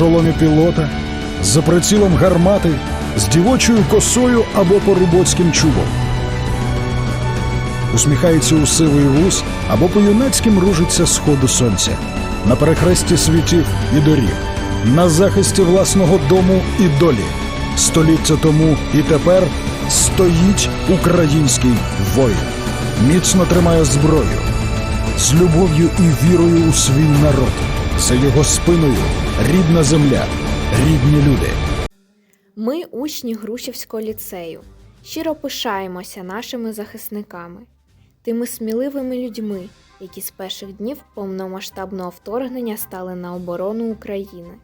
шоломі пілота, за прицілом гармати, з дівочою косою або порубоцьким чубом. Усміхається у сивий вуз або по-юнацьким ружиться сходу сонця, на перехресті світів і доріг, на захисті власного дому і долі. Століття тому і тепер стоїть український воїн, міцно тримає зброю, з любов'ю і вірою у свій народ. За його спиною рідна земля, рідні люди. Ми, учні Грушівського ліцею, щиро пишаємося нашими захисниками, тими сміливими людьми, які з перших днів повномасштабного вторгнення стали на оборону України.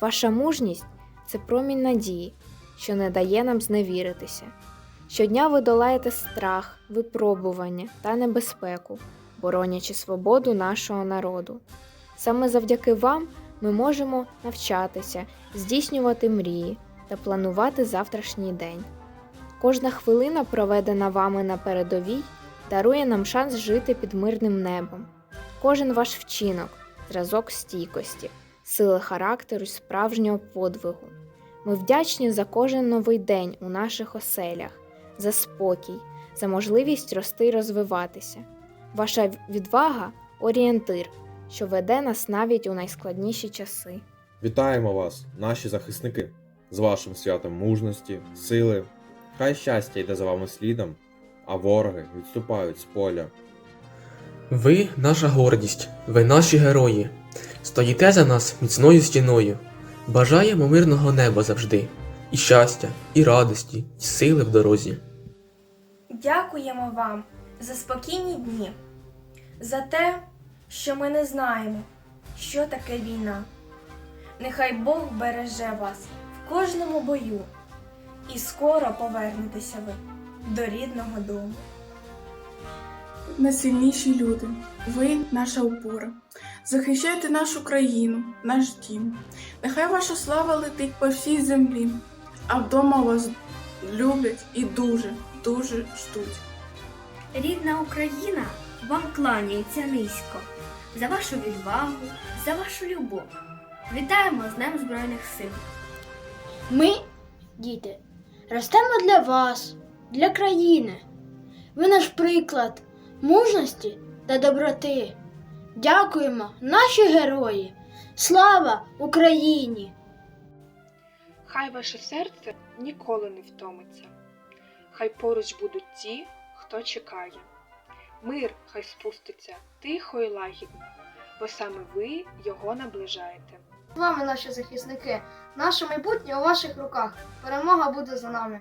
Ваша мужність це промінь надії, що не дає нам зневіритися. Щодня ви долаєте страх, випробування та небезпеку, боронячи свободу нашого народу. Саме завдяки вам ми можемо навчатися, здійснювати мрії та планувати завтрашній день. Кожна хвилина, проведена вами на передовій, дарує нам шанс жити під мирним небом. Кожен ваш вчинок зразок стійкості, сили характеру й справжнього подвигу. Ми вдячні за кожен новий день у наших оселях, за спокій, за можливість рости й розвиватися. Ваша відвага орієнтир, що веде нас навіть у найскладніші часи. Вітаємо вас, наші захисники, з вашим святом мужності, сили. Хай щастя йде за вами слідом, а вороги відступають з поля. Ви наша гордість, ви наші герої. Стоїте за нас міцною стіною. Бажаємо мирного неба завжди, і щастя, і радості, і сили в дорозі. Дякуємо вам за спокійні дні, за те, що ми не знаємо, що таке війна. Нехай Бог береже вас в кожному бою, і скоро повернетеся ви до рідного дому. найсильніші люди. Ви наша опора. Захищайте нашу країну, наш дім. Нехай ваша слава летить по всій землі, а вдома вас люблять і дуже, дуже ждуть. Рідна Україна вам кланяється низько за вашу відвагу, за вашу любов. Вітаємо з Днем Збройних сил! Ми, діти, ростемо для вас, для країни. Ви наш приклад мужності та доброти. Дякуємо, наші герої! Слава Україні! Хай ваше серце ніколи не втомиться. Хай поруч будуть ті, хто чекає. Мир хай спуститься тихо і лагідно, бо саме ви його наближаєте. З вами наші захисники, наше майбутнє у ваших руках. Перемога буде за нами.